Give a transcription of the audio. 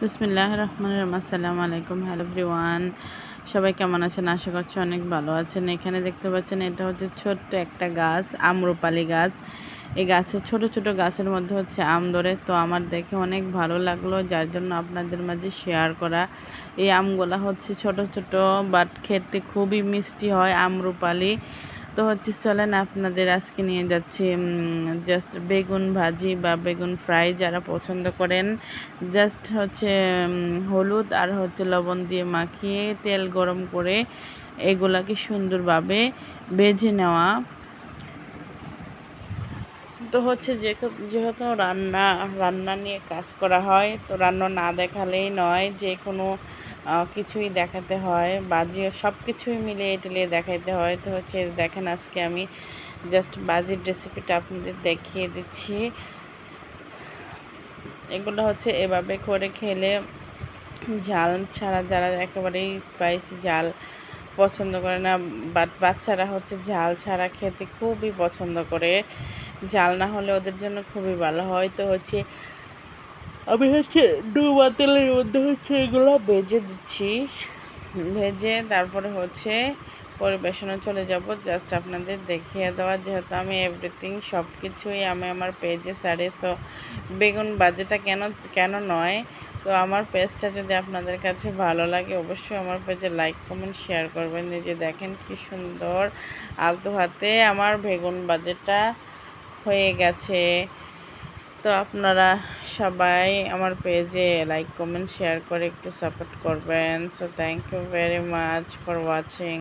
বিসমিল্লাহ রহমান রহমান আসসালামু আলাইকুম। হ্যালো এভরিওয়ান সবাই কেমন আছেন? আশা করছি অনেক ভালো আছেন। এখানে দেখতে পাচ্ছেন, এটা হচ্ছে ছোট্ট একটা গাছ, আম্রপালি গাছ। এই গাছের ছোট ছোট গাছের মধ্যে হচ্ছে আম ধরে। তো আমার দেখে অনেক ভালো লাগল, যার জন্য আপনাদের মাঝে শেয়ার করা। এই আমগুলা হচ্ছে ছোট ছোট বাট খেতে খুবই মিষ্টি হয়, আম্রপালি। তো হচ্ছে চলেন আপনাদের আজকে নিয়ে যাচ্ছি জাস্ট বেগুন ভাজি বা বেগুন ফ্রাই যারা পছন্দ করেন। জাস্ট হচ্ছে হলুদ আর হচ্ছে লবণ দিয়ে মাখিয়ে তেল গরম করে এগুলাকে সুন্দরভাবে ভেজে নেওয়া। তো হচ্ছে যেহেতু রান্না রান্না নিয়ে কাজ করা হয়, তো রান্না না দেখালেই নয় যে কোনো কিছুই দেখাতে হয় বাজিও সব কিছুই মিলিয়ে টেলিয়ে দেখাইতে হয়। তো হচ্ছে দেখেন আজকে আমি জাস্ট বাজির রেসিপিটা আপনাদের দেখিয়ে দিচ্ছি। এগুলো হচ্ছে এভাবে করে খেলে ঝাল ছাড়া যারা একেবারেই স্পাইসি ঝাল পছন্দ করে না বাট বাচ্চারা হচ্ছে ঝাল ছাড়া খেতে খুবই পছন্দ করে। ঝাল না হলে ওদের জন্য খুবই ভালো হয়। তো হচ্ছে আমি হচ্ছে ডুবা তেলের মধ্যে হচ্ছে এগুলো ভেজে দিচ্ছি। ভেজে তারপরে হচ্ছে পরিবেশনে চলে যাব। জাস্ট আপনাদের দেখিয়ে দেওয়া, যেহেতু আমি এভরিথিং সব কিছুই আমি আমার পেজে সারি। তো বেগুন বাজেটা কেন কেন নয়? তো আমার পেজটা যদি আপনাদের কাছে ভালো লাগে, অবশ্যই আমার পেজে লাইক কমেন্ট শেয়ার করবেন। যে দেখেন কি সুন্দর আলতো হাতে আমার বেগুন বাজেটা হয়ে গেছে। তো আপনারা সবাই আমার পেজে লাইক কমেন্ট শেয়ার করে একটু সাপোর্ট করবেন। So thank you very much for watching